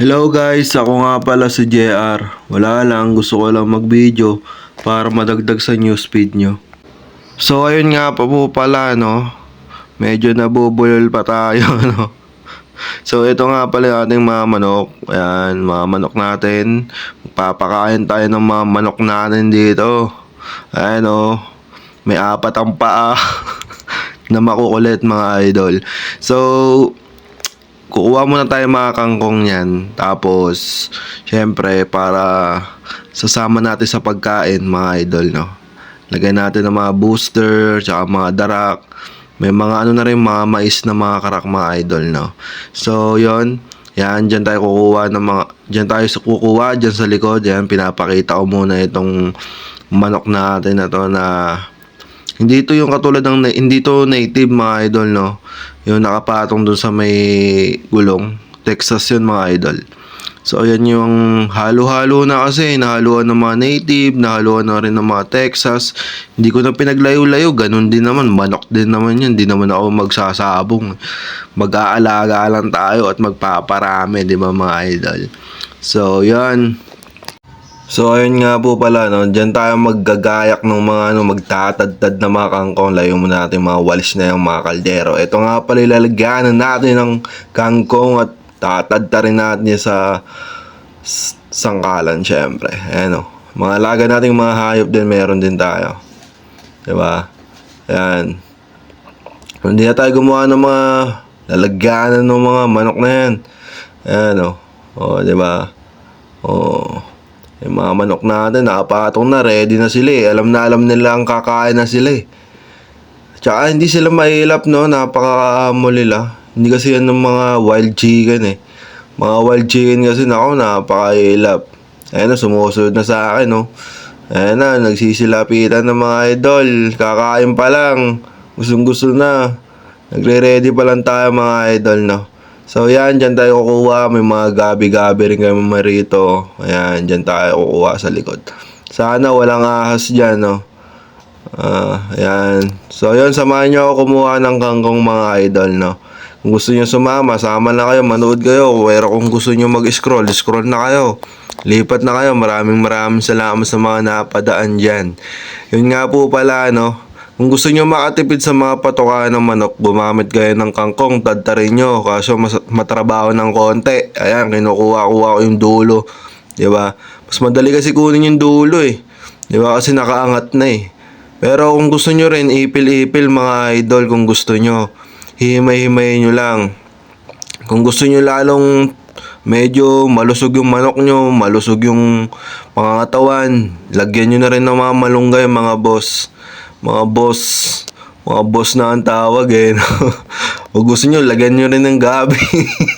Hello guys, ako nga pala si JR. Wala lang, gusto ko lang mag-video para madagdag sa newsfeed nyo. So ayun nga pa po pala no, medyo nabubulol pa tayo no. So ito nga pala yung ating mga manok. Ayan, mga manok natin. Papakain tayo ng mga manok natin dito. Ayan o, may apat ang paa na makukulit mga idol. So, kukuha muna tayo mga kangkong yan. Tapos, syempre, para sasama natin sa pagkain, mga idol, no? Lagay natin ng mga booster, tsaka mga darak. May mga ano na rin, mga mais na mga karak, mga idol, no? So, yon yan, dyan tayo kukuha ng mga, dyan tayo sa kukuha, dyan sa likod, yan, pinapakita ko muna itong manok natin na to na hindi ito yung katulad ng hindi to native mga idol no. Yung nakapatong dun sa may gulong. Texas yun mga idol. So ayan yung halo-halo na kasi nahaluan ng mga native, nahaluan na rin ng mga Texas. Hindi ko na pinaglayo-layo, ganun din naman, manok din naman yun. Hindi naman ako magsasabong. Mag-aalaga lang tayo at magpaparami, di ba mga idol? So yan, So ayun nga po pala no, diyan tayo maggagayak ng mga ano magtatadtad na mga kangkong, layo muna natin mga walis na yung mga kaldero. Ito nga pala ilalagyan natin ng kangkong at tatadta rin natin sa sangkalan syempre. Ayan o. Mga alaga nating mga hayop din meron din tayo. 'Di ba? Ayan. Hindi na tayo gumawa ng mga lalagyanan ng mga manok na yan. Ayan o. O, 'di ba? O. Yung mga manok natin, nakapatong na, ready na sila eh. Alam na alam nila ang kakain na sila eh. Tsaka hindi sila mahilap no, napakaamo nila. Hindi kasi yan ng mga wild chicken eh. Mga wild chicken kasi nako, napakahilap. Ayan na, sumusunod na sa akin no. Ayan na, nagsisilapitan ng mga idol. Kakain pa lang. Gustong gusto na. Nagre-ready pa lang tayo mga idol no. So yan, dyan tayo kukuha. May mga gabi-gabi rin kami marito. Ayan, dyan tayo kukuha sa likod. Sana walang ahas dyan, no? Ah, ayan. So yun, samahan nyo ako kumuha ng kangkong mga idol, no? Kung gusto nyo sumama, sama na kayo, manood kayo. Pero kung gusto nyo mag-scroll, scroll na kayo. Lipat na kayo. Maraming maraming salamat sa mga napadaan dyan. Yun nga po pala, no? Kung gusto nyo makatipid sa mga patukaan ng manok, gumamit kayo ng kangkong, tadtarin nyo. Kaso mas, matrabaho ng konti. Ayan, kinukuha-kuha ko yung dulo. Ba? Mas madali kasi kunin yung dulo eh. Ba? Kasi nakaangat na eh. Pero kung gusto nyo rin, ipil-ipil mga idol kung gusto nyo. Himay-himayin nyo lang. Kung gusto nyo lalong medyo malusog yung manok nyo, malusog yung mga katawan, lagyan nyo na rin ng mga malunggay mga boss. Mga boss, mga boss na ang tawag eh. no? Kung gusto nyo, lagyan nyo rin ng gabi.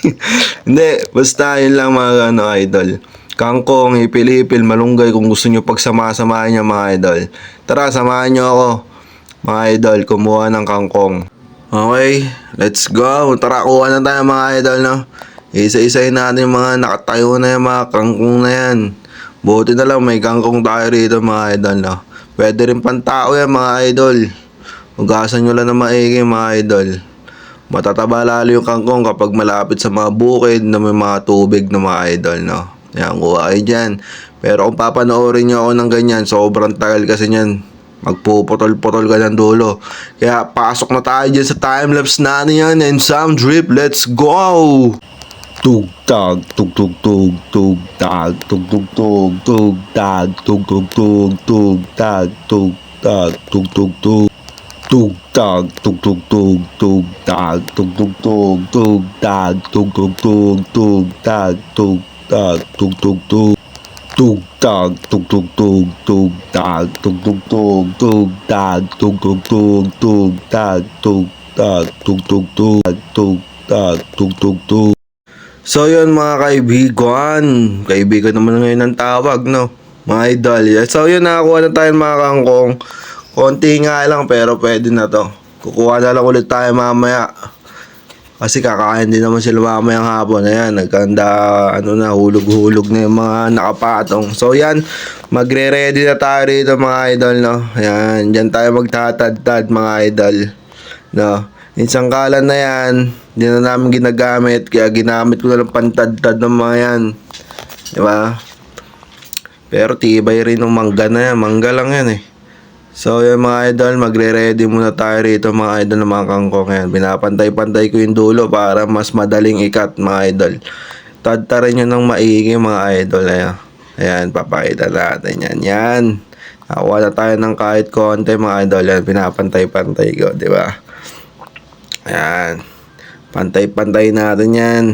Hindi, basta yun lang mga ano, idol. Kangkong, ipil-ipil, malunggay kung gusto nyo pagsama-samahan nyo mga idol. Tara, samahan nyo ako. Mga idol, kumuha ng kangkong. Okay, let's go. Tara, kuha na tayo mga idol, no? Isa-isahin natin mga nakatayo na yung mga kangkong na yan. Buti na lang may kangkong tayo rito mga idol, no? Pwede rin pantao yan mga idol. Ugasan nyo lang na maigi mga idol. Matataba lalo yung kangkong kapag malapit sa mga bukid na may mga tubig na mga idol, no? Yan, kuha kayo dyan. Pero kung papanoorin nyo ako ng ganyan, sobrang tagal kasi niyan. Magpuputol-putol ka ng dulo. Kaya pasok na tayo dyan sa timelapse natin yan and sound drip. Let's go! Tug tag tug tug tug tug tag tug tug tug tug tag tug tug tug tug tag tug tag tug tug tug tug tag tug tug tug tug tag tug tug tug tug tag tug tug tug tug tag tug tag tug tug tug tug tag tug tug tug tug tag tug tug tug tug tag tug tug tug tug tag tug tag tug tug tug tug tag tug tug tug So yun mga kaibigan, kaibigan naman ngayon ang tawag no, mga idol. So yun nakakuha na tayo mga kangkong, konti nga lang pero pwede na to. Kukuha na lang ulit tayo mamaya. Kasi kakain din naman sila mamayang hapon. Ayan, nagkanda, ano na, hulog-hulog na yung mga nakapatong. So yan, magre-ready na tayo rito mga idol, no. Ayan, dyan tayo magtatad-tad mga idol. No, yung sangkalan na yan, Hindi na namin ginagamit, kaya ginamit ko na lang pantad-tad ng mga yan. Di ba? Pero tibay rin ng mangga na yan. Mangga lang yan eh. So yan mga idol, magre-ready muna tayo rito mga idol ng mga kangkong yan. Pinapantay-pantay ko yung dulo para mas madaling ikat mga idol. Tadtarin nyo ng maigi mga idol. Ayan, ayan papakita natin yan. Yan. Nakuha na tayo ng kahit konti mga idol. Yan, pinapantay-pantay ko, di ba? Ayan. Pantay-pantay natin yan.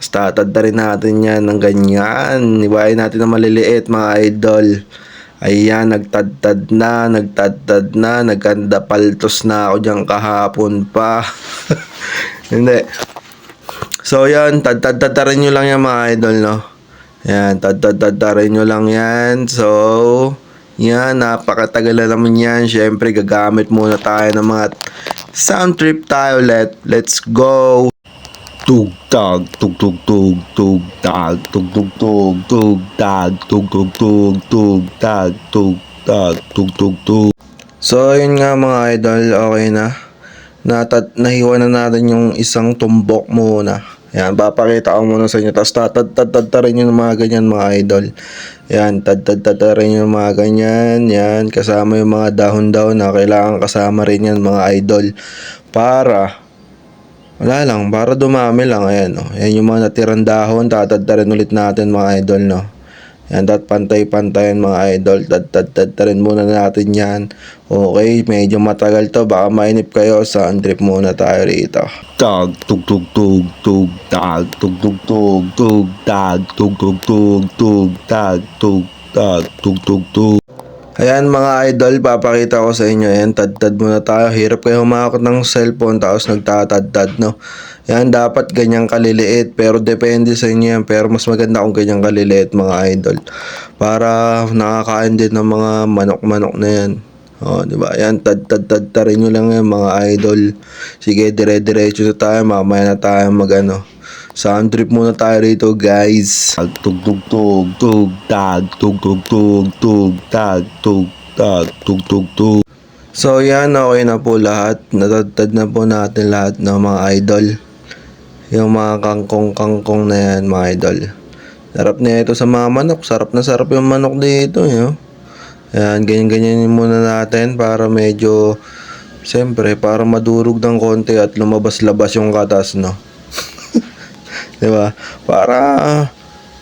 Tapos tatadta rin natin yan ng ganyan. Ibahin natin na maliliit mga idol. Ayan, nagtadtad na, nagtadtad na, nagkanda paltos na ako dyan kahapon pa. Hindi. So yan, tad-tad-tadarin nyo lang yan mga idol, no? Yan, tad-tad-tadarin nyo lang yan. So, yan, napakatagal na naman yan. Siyempre, gagamit muna tayo ng mga sound trip tayo. Let, let's go! Tug tag tug tug tug tug tag tug tug tug tug tag tug tug tug tug tag tug tag tug tug tug So yun nga mga idol, okay na. Natat nahiwa na natin yung isang tumbok muna. Yan, papakita ko muna sa inyo. Tapos tatad-tad-tad rin yung mga ganyan mga idol. Yan, tad-tad-tad rin yung mga ganyan. Yan, kasama yung mga dahon-dahon na kailangan kasama rin yan mga idol. Para wala lang, para dumami lang. Ayan, no. Yan yung mga natirang dahon. Tatadtarin ulit natin mga idol, no. Yan, dat pantay-pantayan mga idol. Tad-tad-tad muna natin yan. Okay, medyo matagal to. Baka mainip kayo. Saan trip muna tayo rito. Tag, tug, tug, tug, tug, tag, tug, tug, tug, tug, tag, tug, tug, tug, tug, tag, tug, tag, tug, tug, tug. Ayan mga idol, papakita ko sa inyo. Ayan, tad-tad muna tayo. Hirap kayo humakot ng cellphone tapos nagtatad-tad, no? Ayan, dapat ganyang kaliliit. Pero depende sa inyo yan. Pero mas maganda kung ganyang kaliliit mga idol. Para nakakain din ng mga manok-manok na yan. O, di ba? Ayan, tad-tad-tad rin nyo lang yan mga idol. Sige, dire-diretso na tayo. Mamaya na tayo mag ano. Sound trip muna tayo rito, guys. Tag, tug, tug, tug, tug, tag, tug, tug, tug, tug, tag, tug, tag, tug, tug, tug. So, yan, okay na po lahat. Natatad na po natin lahat ng mga idol. Yung mga kangkong-kangkong na yan, mga idol. Sarap na ito sa mga manok. Sarap na sarap yung manok dito, yun. Yan, ganyan-ganyan muna natin para medyo, siyempre, para madurog ng konti at lumabas-labas yung katas, no? ba? Para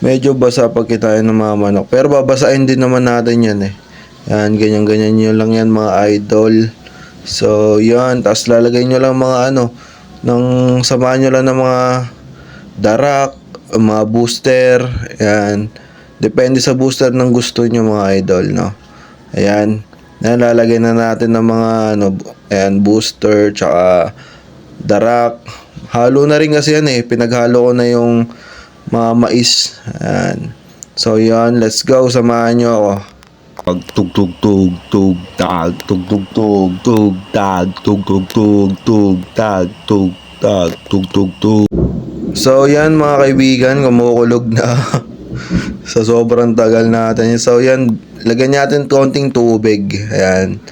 medyo basa pag kitayin ng mga manok. Pero babasahin din naman natin 'yan eh. Yan, ganyan-ganyan nyo lang yan mga idol. So, yan. Tapos lalagay nyo lang mga ano, ng samahan nyo lang ng mga darak, mga booster, yan. Depende sa booster ng gusto nyo mga idol, no? Ayan. Yan, lalagay na natin ng mga ano, ayan, booster, tsaka darak. Halo na rin kasi yan eh. Pinaghalo ko na yung mga mais. Ayan. So, yan. Let's go. Samahan nyo ako. Pag tug tug tug tug tag tug tug tug tug tag tug tug tug tug tag tug tag tug tug tug So yan mga kaibigan, kumukulog na sa sobrang tagal natin. So yan, lagyan natin konting tubig. Ayan.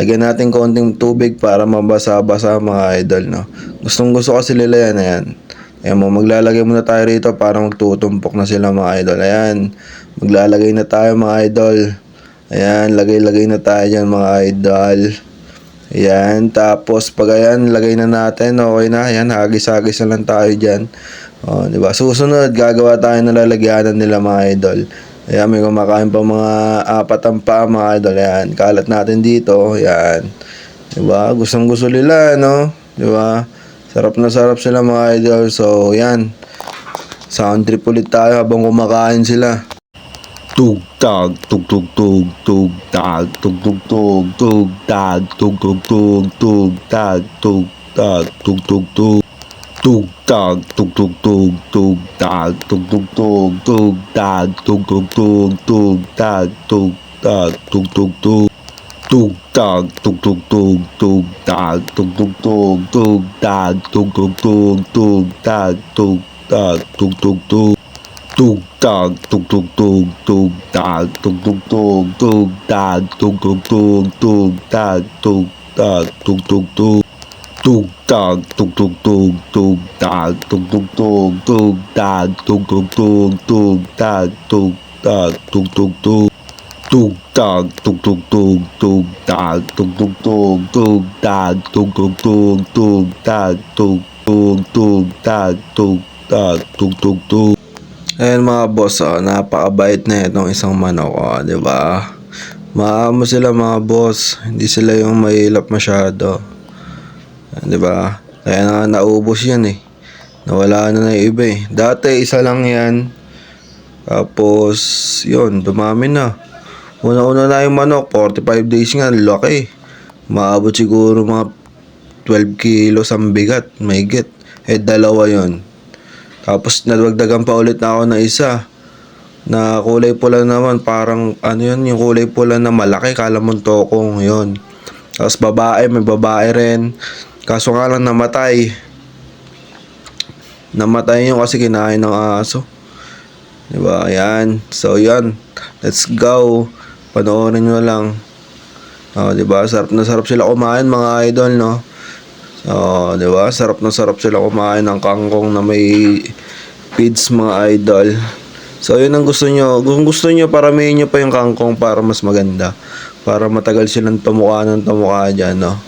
Lagyan natin konting tubig para mabasa-basa mga idol, no. Gustong gusto kasi nila yan, ayan. Ayan mo, maglalagay muna tayo rito para magtutumpok na sila mga idol. Ayan, maglalagay na tayo mga idol. Ayan, lagay-lagay na tayo dyan mga idol. Ayan, tapos pag ayan, lagay na natin, okay na. Ayan, hagis-hagis na lang tayo dyan. O, di ba? Susunod, gagawa tayo ng lalagyanan nila mga idol. Ayan, may kumakain pa mga apat ang pa mga idol. Ayan, kalat natin dito. Ayan. Di ba? Gustong gusto nila, no? Di ba? Sarap na sarap sila mga idol. So, ayan. Sound trip ulit tayo habang kumakain sila. Tug tag tug tug tug tug tag tug tug tug tug tag tug tug tug tug tag tug tag tug tug tug tug tag tug tug tug tug tag tug tug tug tug tag tug tug tug tug tag tug tag tug tug tug tug tag tug tug tug tug tag tug tug tug tug tag tug tug tug tug tag tug tag tug tug tug tug tag tug tug tug tug tag tug tug tug tug tag tug tug tug tug tag tug tag tug tug tug Tug tag tug tug tug tug tag tug tug tug tug tag tug tug tug tug tag tug tag tug tug tug tug tag tug tug tug tug tag tug tug tug tug tag tug tug tug tug tag tug tug tug tag tug tag tug tug tug Ayan mga boss, oh, napakabait na itong isang manok, oh, di ba? Maamo sila mga boss, hindi sila yung mahilap masyado. Di ba? Kaya na naubos yan eh. Nawala na na yung iba eh. Dati isa lang yan. Tapos, yun, dumami na. Una-una na yung manok, 45 days nga, laki. Maabot siguro mga 12 kilos ang bigat, may get. Eh, dalawa yon Tapos, nadagdagan pa ulit na ako na isa. Na kulay pula naman, parang ano yun, yung kulay pula na malaki, kala mong tokong yun. Tapos babae, may babae rin. Kaso nga lang namatay. Namatay yun kasi kinain ng aso. Diba? Ayan. So, yan. Let's go. Panoorin nyo lang. Oh, diba? Sarap na sarap sila kumain mga idol, no? So, diba? Sarap na sarap sila kumain ng kangkong na may feeds mga idol. So, yun ang gusto nyo. Kung gusto nyo, paramihin nyo pa yung kangkong para mas maganda. Para matagal silang tumuka ng tumuka dyan, no?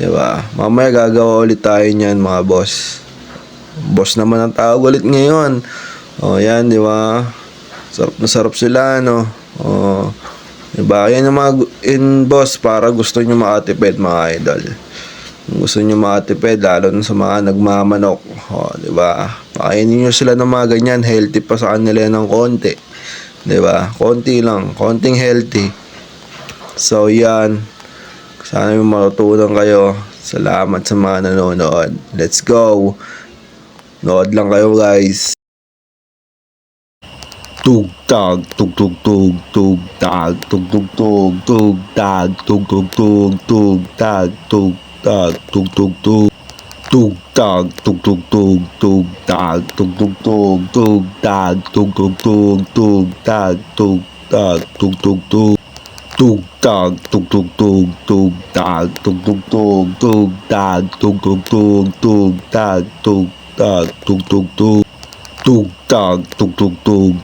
Diba? Mamaya gagawa ulit tayo niyan, mga boss. Boss naman ang tawag ulit ngayon. O, yan, di ba? Sarap na sarap sila, no? O, di ba? Yan yung mga in boss para gusto nyo makatipid, mga idol. Kung gusto nyo makatipid, lalo na sa mga nagmamanok. O, di ba? Pakainin nyo sila ng mga ganyan, healthy pa sa kanila ng konti. Di ba? Konti lang, konting healthy. So, yan. Sana yung matutunan kayo. Salamat sa mga nanonood. Let's go! Nood lang kayo guys. Tug tag tug tug tug tug tag tug tug tug tug tag tug tug tug tug tag tug tag tug tug tug tug tag tug tug tug tug tag tug tug tug tug tag tug tug tug tug tag tug tag tug tug tug tug tag tug tug tug tug tag tug tug tug tug tag tug tug tug tug tag tug tag tug tug tug tug tag tug tug tug